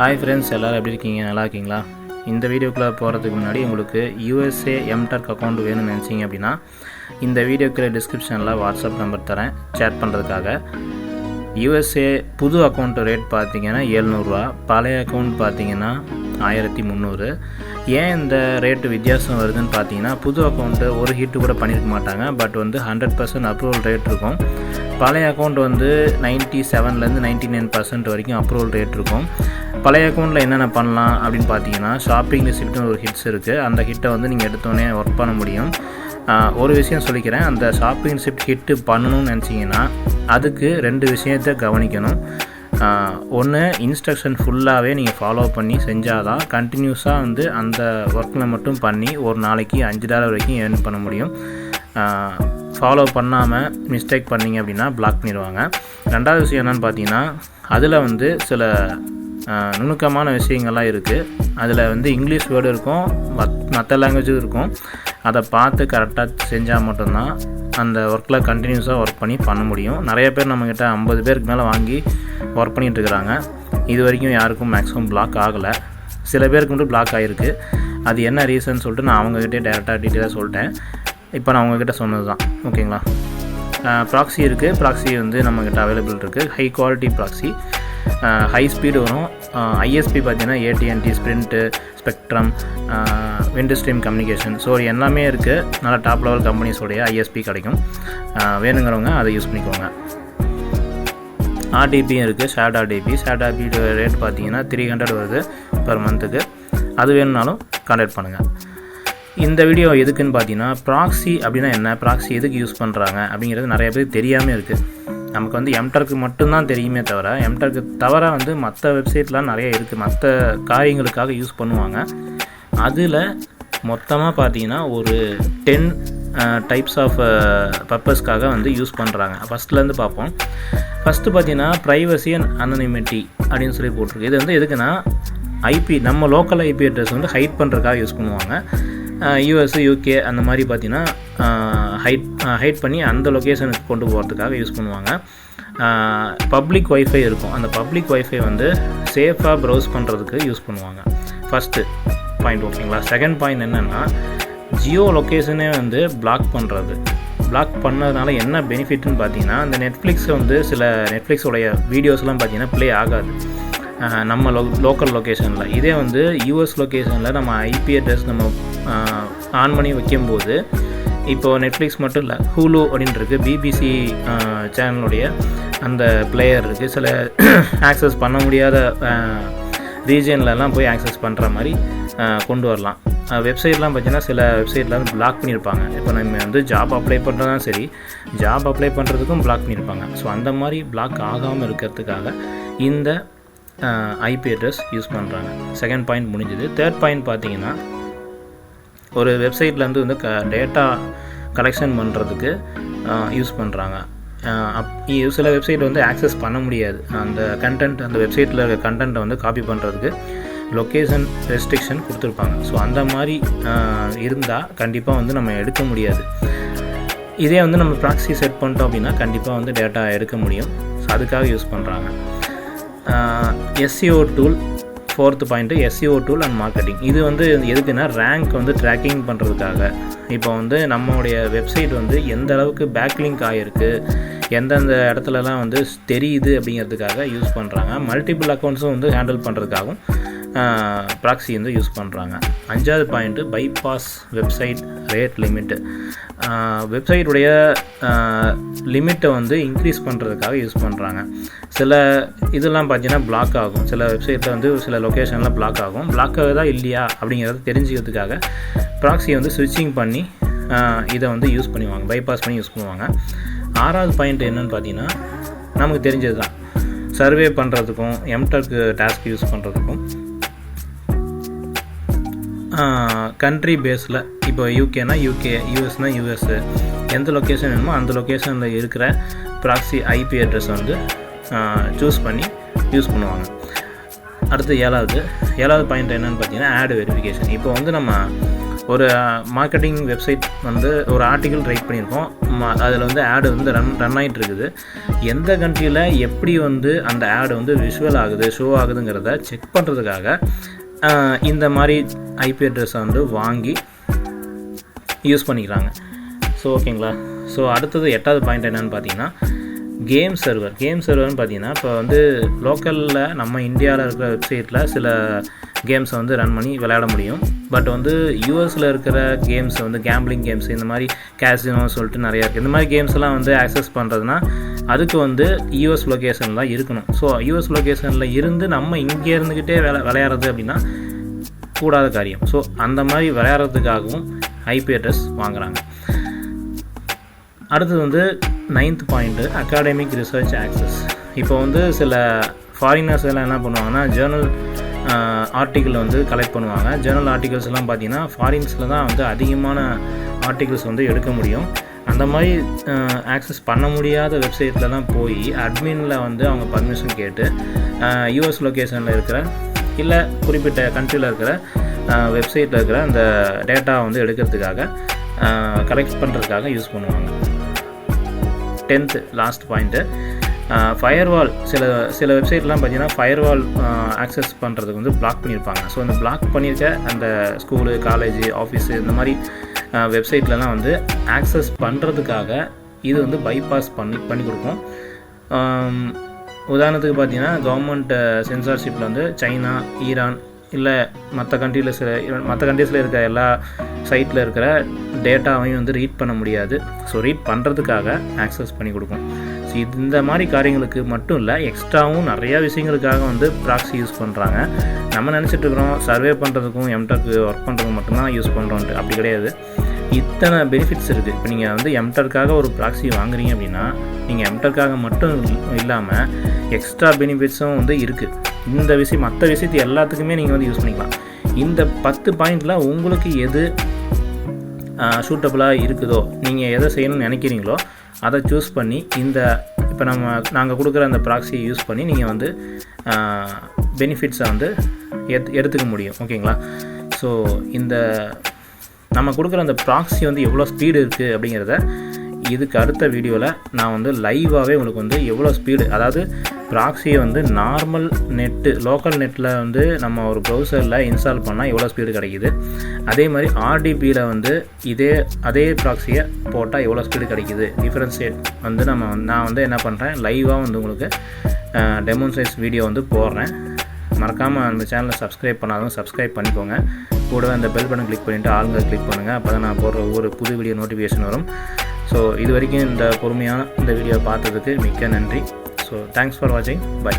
Hi friends எல்லோரும் எப்படி இருக்கீங்க? நல்லா இருக்கீங்களா? இந்த வீடியோக்குள்ளே போகிறதுக்கு முன்னாடி உங்களுக்கு யூஎஸ்ஏ எம்டர்க் அக்கௌண்ட் வேணும்னு நினச்சிங்க அப்படின்னா இந்த வீடியோக்குள்ள டிஸ்கிரிப்ஷனில் வாட்ஸ்அப் நம்பர் தரேன். சேட் பண்ணுறதுக்காக யூஎஸ்ஏ புது அக்கௌண்ட் ரேட் பார்த்தீங்கன்னா எழுநூறுவா. பழைய அக்கௌண்ட் பார்த்தீங்கன்னா ஆயிரத்தி முந்நூறு. ஏன் இந்த ரேட்டு வித்தியாசம் வருதுன்னு பார்த்தீங்கன்னா புது அக்கௌண்ட்டு ஒரு ஹிட்டு கூட பண்ணியிருக்க மாட்டாங்க. பட் வந்து ஹண்ட்ரட் பர்சன்ட் அப்ரூவல் ரேட் இருக்கும். பழைய அக்கௌண்ட் வந்து நைன்ட்டி செவன்லேருந்து நைன்ட்டி நைன் பர்சன்ட் வரைக்கும் அப்ரூவல் ரேட் இருக்கும். பழைய அக்கௌண்ட்டில் என்னென்ன பண்ணலாம் அப்படின்னு பார்த்தீங்கன்னா ஷாப்பிங் ரிசிப்ட்னு ஒரு ஹிட்ஸ் இருக்குது அந்த ஹிட்டை வந்து நீங்கள் எடுத்தோடனே ஒர்க் பண்ண முடியும். ஒரு விஷயம் சொல்லிக்கிறேன். அந்த ஷாப்பிங் ரிசிப்ட் ஹிட்டு பண்ணணும்னு நினச்சிங்கன்னா அதுக்கு ரெண்டு விஷயத்தை கவனிக்கணும். ஒன்று இன்ஸ்ட்ரக்ஷன் ஃபுல்லாகவே நீங்கள் ஃபாலோ பண்ணி செஞ்சால் தான் கண்டினியூஸாக வந்து அந்த ஒர்க்கில் மட்டும் பண்ணி ஒரு நாளைக்கு அஞ்சு டாலர் வரைக்கும் ஏர்ன் பண்ண முடியும். ஃபாலோ பண்ணாமல் மிஸ்டேக் பண்ணீங்க அப்படின்னா பிளாக் பண்ணிடுவாங்க. ரெண்டாவது விஷயம் என்னென்னு பார்த்தீங்கன்னா அதில் வந்து சில நுணுக்கமான விஷயங்கள்லாம் இருக்குது அதில் வந்து இங்கிலீஷ் வேர்டு இருக்கும் மத் மற்ற லாங்குவேஜும் இருக்கும். அதை பார்த்து கரெக்டாக செஞ்சால் மட்டும்தான் அந்த ஒர்க்கில் கண்டினியூஸாக ஒர்க் பண்ணி பண்ண முடியும். நிறைய பேர் நம்மக்கிட்ட ஐம்பது பேருக்கு மேலே வாங்கி ஒர்க் பண்ணிகிட்டு இருக்கிறாங்க. இது வரைக்கும் யாருக்கும் மேக்ஸிமம் பிளாக் ஆகலை. சில பேருக்கு மட்டும் பிளாக் ஆகிருக்கு அது என்ன ரீசன் சொல்லிட்டு நான் அவங்கக்கிட்டே டேரெக்டாக டீட்டெயிலாக சொல்லிட்டேன். இப்போ நான் அவங்கக்கிட்ட சொன்னது தான் ஓகேங்களா ப்ராக்ஸி இருக்குது ப்ராக்ஸி வந்து நம்மக்கிட்ட அவைலபிள் இருக்குது high quality proxy high speed வரும். ஐஎஸ்பி பார்த்தீங்கன்னா ஏடிஎன்டி Sprint Spectrum Windstream communication so எல்லாமே இருக்குது நல்லா டாப் லெவல் கம்பெனிஸோடைய ஐஎஸ்பி கிடைக்கும். வேணுங்கிறவங்க அதை யூஸ் பண்ணிக்கோங்க. ஆர்டிபியும் இருக்குது shared RDP shared RDP rate பார்த்தீங்கன்னா த்ரீ ஹண்ட்ரட் வருது பர் மந்த்துக்கு அது வேணும்னாலும் கான்டாக்ட் பண்ணுங்கள் இந்த வீடியோ எதுக்குன்னு பார்த்தீங்கன்னா ப்ராக்ஸி அப்படின்னா என்ன? ப்ராக்ஸி எதுக்கு யூஸ் பண்ணுறாங்க அப்படிங்கிறது நிறைய பேர் தெரியாமல் இருக்குது நமக்கு வந்து எம்டர்க்கு மட்டும்தான் தெரியுமே தவிர எம்டர்க்கு தவிர வந்து மற்ற வெப்சைட்லாம் நிறைய இருக்குது மற்ற காரியங்களுக்காக யூஸ் பண்ணுவாங்க. அதில் மொத்தமாக பார்த்தீங்கன்னா ஒரு டென் டைப்ஸ் ஆஃப் பர்பஸ்க்காக வந்து யூஸ் பண்ணுறாங்க ஃபஸ்ட்லேருந்து பார்ப்போம். ஃபஸ்ட்டு பார்த்தீங்கன்னா ப்ரைவசி அண்ட் அனனிமிட்டி அப்படின்னு சொல்லி போட்டிருக்கு. இது வந்து எதுக்குன்னா ஐபி நம்ம லோக்கல் ஐபி அட்ரஸ் வந்து ஹைட் பண்ணுறதுக்காக யூஸ் பண்ணுவாங்க. யூஎஸ் யூகே அந்த மாதிரி பார்த்தீங்கன்னா ஹைட் ஹைட் பண்ணி அந்த லொக்கேஷனுக்கு கொண்டு போகிறதுக்காக யூஸ் பண்ணுவாங்க. பப்ளிக் ஒய்ஃபை இருக்கும். அந்த பப்ளிக் ஒய்ஃபை வந்து சேஃபாக ப்ரௌஸ் பண்ணுறதுக்கு யூஸ் பண்ணுவாங்க. ஃபஸ்ட்டு பாயிண்ட் ஓகேங்களா செகண்ட் பாயிண்ட் என்னென்னா ஜியோ லொக்கேஷனே வந்து பிளாக் பண்ணுறது பிளாக் பண்ணதுனால என்ன பெனிஃபிட்னு பார்த்தீங்கன்னா அந்த நெட்ஃப்ளிக்ஸை வந்து சில நெட்ஃப்ளிக்ஸோடைய வீடியோஸ்லாம் பார்த்தீங்கன்னா ப்ளே ஆகாது. நம்ம லோ லோக்கல் லொக்கேஷனில் இதே வந்து யூஎஸ் லொக்கேஷனில் நம்ம ஐபி அட்ரஸ் நம்ம ஆன் பண்ணி வைக்கும்போது இப்போது நெட்ஃப்ளிக்ஸ் மட்டும் இல்லை ஹூலு அப்படின்ட்டு பிபிசி சேனலுடைய அந்த பிளேயர் இருக்குது சில ஆக்சஸ் பண்ண முடியாத ரீஜியன்லலாம் போய் ஆக்சஸ் பண்ணுற மாதிரி கொண்டு வரலாம். வெப்சைட்லாம் பார்த்தீங்கன்னா சில வெப்சைட்லாம் வந்து பிளாக் பண்ணியிருப்பாங்க இப்போ நம்ம வந்து ஜாப் அப்ளை பண்ணுறதும் சரி ஜாப் அப்ளை பண்ணுறதுக்கும் பிளாக் பண்ணியிருப்பாங்க ஸோ அந்த மாதிரி பிளாக் ஆகாமல் இருக்கிறதுக்காக இந்த ஐபி அட்ரஸ் யூஸ் பண்ணுறாங்க செகண்ட் பாயிண்ட் முடிஞ்சது. தேர்ட் பாயிண்ட் பார்த்தீங்கன்னா ஒரு வெப்சைட்லேருந்து வந்து க டேட்டா கலெக்ஷன் பண்ணுறதுக்கு யூஸ் பண்ணுறாங்க அப் இ- சில வெப்சைட் வந்து ஆக்சஸ் பண்ண முடியாது. அந்த கண்டென்ட் அந்த வெப்சைட்டில் இருக்க கண்டென்ட்டை வந்து காப்பி பண்ணுறதுக்கு லொக்கேஷன் ரெஸ்ட்ரிக்ஷன் கொடுத்துருப்பாங்க. ஸோ அந்த மாதிரி இருந்தால் கண்டிப்பாக வந்து நம்ம எடுக்க முடியாது. இதே வந்து நம்ம ப்ராக்சி செட் பண்ணிட்டோம் அப்படின்னா கண்டிப்பாக வந்து டேட்டா எடுக்க முடியும். ஸோ அதுக்காக யூஸ் பண்ணுறாங்க SEO tool fourth point SEO tool and marketing இது வந்து எதுக்குன்னா ரேங்க் வந்து ட்ராக்கிங் பண்ணுறதுக்காக இப்போ வந்து நம்மளுடைய வெப்சைட் வந்து எந்த அளவுக்கு பேக்லிங்க் ஆகிருக்கு எந்தெந்த இடத்துலலாம் வந்து தெரியுது அப்படிங்கிறதுக்காக யூஸ் பண்ணுறாங்க மல்டிபிள் அக்கௌண்ட்ஸும் வந்து ஹேண்டில் பண்ணுறதுக்காகவும் ப்ராக்ஸி வந்து யூஸ் பண்ணுறாங்க அஞ்சாவது point bypass website rate limit வெப்சைட்டுடைய லிமிட்டை வந்து இன்க்ரீஸ் பண்ணுறதுக்காக யூஸ் பண்ணுறாங்க சில இதெல்லாம் பார்த்தீங்கன்னா பிளாக் ஆகும். சில வெப்சைட்டில் வந்து சில லொக்கேஷன்லாம் பிளாக் ஆகும். பிளாக் ஆகுதா இல்லையா அப்படிங்கிறத தெரிஞ்சுக்கிறதுக்காக ப்ராக்ஸியை வந்து ஸ்விட்சிங் பண்ணி இதை வந்து யூஸ் பண்ணுவாங்க பைபாஸ் பண்ணி யூஸ் பண்ணுவாங்க. ஆறாவது பாயிண்ட் என்னன்னு பார்த்தீங்கன்னா நமக்கு தெரிஞ்சது தான் சர்வே பண்ணுறதுக்கும் எம்டெக் டாஸ்க் யூஸ் பண்ணுறதுக்கும் கண்ட்ரி பேஸில் இப்போ யூகேனா யூகே யூஎஸ்னா யூஎஸ்ஸு எந்த லொக்கேஷன் வேணுமோ அந்த லொக்கேஷனில் இருக்கிற ப்ராக்ஸி ஐபி அட்ரஸ் வந்து சூஸ் பண்ணி யூஸ் பண்ணுவாங்க. அடுத்து ஏழாவது ஏழாவது பாயிண்ட் என்னன்னு பார்த்தீங்கன்னா ஆட் வெரிஃபிகேஷன் இப்போ வந்து நம்ம ஒரு மார்க்கெட்டிங் வெப்சைட் வந்து ஒரு ஆர்டிக்கல் ரைட் பண்ணியிருக்கோம். அதில் வந்து ஆடு வந்து ரன் ரன் ஆகிட்டு இருக்குது எந்த கண்ட்ரியில் எப்படி வந்து அந்த ஆடு வந்து விஷுவல் ஆகுது ஷோ ஆகுதுங்கிறத செக் பண்ணுறதுக்காக இந்த மாதிரி ஐபி அட்ரஸை வந்து வாங்கி யூஸ் பண்ணிக்கிறாங்க. ஸோ ஓகேங்களா ஸோ அடுத்தது எட்டாவது பாயிண்ட் என்னென்னு பார்த்தீங்கன்னா கேம் சர்வர் கேம் சர்வர்னு பார்த்தீங்கன்னா இப்போ வந்து லோக்கலில் நம்ம இந்தியாவில் இருக்கிற வெப்சைட்டில் சில கேம்ஸை வந்து ரன் பண்ணி விளையாட முடியும். பட் வந்து யூஎஸில் இருக்கிற கேம்ஸ் வந்து கேம்பிளிங் கேம்ஸ் இந்த மாதிரி கேசினோன்னு சொல்லிட்டு நிறையா இருக்குது இந்த மாதிரி கேம்ஸ் எல்லாம் வந்து ஆக்சஸ் பண்ணுறதுனா அதுக்கு வந்து யூஎஸ் லொக்கேஷனில் தான் இருக்கணும். ஸோ யூஎஸ் லொக்கேஷனில் இருந்து நம்ம இங்கே இருந்துக்கிட்டே விளை விளையாடுறது அப்படின்னா கூடாத காரியம். ஸோ அந்த மாதிரி விளையாடுறதுக்காகவும் ஐபி அட்ரஸ் வாங்குகிறாங்க அடுத்தது வந்து ninth point academic research access இப்போ வந்து சில ஃபாரினர்ஸ் எல்லாம் என்ன பண்ணுவாங்கன்னா ஜேர்னல் ஆர்டிக்கிள் வந்து கலெக்ட் பண்ணுவாங்க. ஜேர்னல் ஆர்டிகல்ஸ் எல்லாம் பார்த்தீங்கன்னா ஃபாரின்ஸில் தான் வந்து அதிகமான ஆர்டிகிள்ஸ் வந்து எடுக்க முடியும். அந்த மாதிரி ஆக்சஸ் பண்ண முடியாத வெப்சைட்டில் தான் போய் அட்மினில் வந்து அவங்க பர்மிஷன் கேட்டு யூஎஸ் லொக்கேஷனில் இருக்கிற இல்லை குறிப்பிட்ட கண்ட்ரியில் இருக்கிற வெப்சைட்டில் இருக்கிற அந்த டேட்டா வந்து எடுக்கிறதுக்காக கலெக்ட் பண்ணுறதுக்காக யூஸ் பண்ணுவாங்க. டென்த்து லாஸ்ட் பாயிண்ட்டு ஃபயர்வால் சில சில வெப்சைட்லாம் பார்த்தீங்கன்னா ஃபயர்வால் ஆக்சஸ் பண்ணுறதுக்கு வந்து பிளாக் பண்ணியிருப்பாங்க. ஸோ அந்த பிளாக் பண்ணியிருக்க அந்த ஸ்கூலு காலேஜு ஆஃபீஸு இந்த மாதிரி வெப்சைட்லலாம் வந்து ஆக்சஸ் பண்ணுறதுக்காக இது வந்து பைபாஸ் பண்ணி பண்ணி கொடுக்கும். உதாரணத்துக்கு பார்த்தீங்கன்னா கவர்மெண்ட் சென்சார்ஷிப்பில் வந்து சைனா ஈரான் இல்லை மற்ற கண்ட்ரியில் சில மற்ற கண்ட்ரீஸில் இருக்க எல்லா சைட்டில் இருக்கிற டேட்டாவையும் வந்து ரீட் பண்ண முடியாது. ஸோ ரீட் பண்ணுறதுக்காக ஆக்சஸ் பண்ணி கொடுக்கும். ஸோ இந்த மாதிரி காரியங்களுக்கு மட்டும் இல்லை எக்ஸ்ட்ராவும் நிறையா விஷயங்களுக்காக வந்து ப்ராக்ஸி யூஸ் பண்ணுறாங்க நம்ம நினச்சிட்டு இருக்கிறோம் சர்வே பண்ணுறதுக்கும் எம்டெக்கு ஒர்க் பண்ணுறதுக்கும் மட்டும்தான் யூஸ் பண்ணுறோன்ட்டு அப்படி கிடையாது. இத்தனை பெனிஃபிட்ஸ் இருக்குது இப்போ நீங்கள் வந்து எம்டெக்காக ஒரு ப்ராக்ஸி வாங்குறீங்க அப்படின்னா நீங்கள் எம்டெக்காக மட்டும் இல்லாமல் எக்ஸ்ட்ரா பெனிஃபிட்ஸும் வந்து இருக்குது இந்த விஷயம் மற்ற விஷயத்து எல்லாத்துக்குமே நீங்கள் வந்து யூஸ் பண்ணிக்கலாம். இந்த பத்து பாயிண்டில் உங்களுக்கு எது சூட்டபுளாக இருக்குதோ நீங்கள் எதை செய்யணும்னு நினைக்கிறீங்களோ அதை சூஸ் பண்ணி இந்த இப்போ நம்ம நாங்கள் கொடுக்குற அந்த ப்ராக்ஸியை யூஸ் பண்ணி நீங்கள் வந்து பெனிஃபிட்ஸை வந்து எத் எடுத்துக்க முடியும். ஓகேங்களா? ஸோ இந்த நம்ம கொடுக்குற அந்த ப்ராக்ஸி வந்து எவ்வளோ ஸ்பீடு இருக்குது அப்படிங்கிறத இதுக்கு அடுத்த வீடியோவில் நான் வந்து லைவாகவே உங்களுக்கு வந்து எவ்வளோ ஸ்பீடு அதாவது ப்ராக்ஸியை வந்து நார்மல் நெட்டு லோக்கல் நெட்டில் வந்து நம்ம ஒரு ப்ரௌசரில் இன்ஸ்டால் பண்ணால் எவ்வளோ ஸ்பீடு கிடைக்குது. அதே மாதிரி ஆர்டிபியில் வந்து இதே அதே ப்ராக்ஸியை போட்டால் எவ்வளோ ஸ்பீடு கிடைக்குது. டிஃப்ரென்ஷியேட் வந்து நம்ம நான் வந்து என்ன பண்ணுறேன் லைவாக வந்து உங்களுக்கு டெமோன்ஸ்ட்ரேஸ் வீடியோ வந்து போடுறேன். மறக்காமல் அந்த சேனலை சப்ஸ்கிரைப் பண்ணாதவங்க சப்ஸ்கிரைப் பண்ணிக்கோங்க. கூட அந்த பெல் பட்டன் கிளிக் பண்ணிவிட்டு ஆளுங்க கிளிக் பண்ணுங்கள் அப்போ தான் நான் போடுற ஒவ்வொரு புது வீடியோ நோட்டிஃபிகேஷன் வரும். ஸோ இது வரைக்கும் இந்த பொறுமையான இந்த வீடியோ பார்த்ததுக்கு மிக்க நன்றி. ஸோ தேங்க்ஸ் ஃபார் வாட்சிங் பை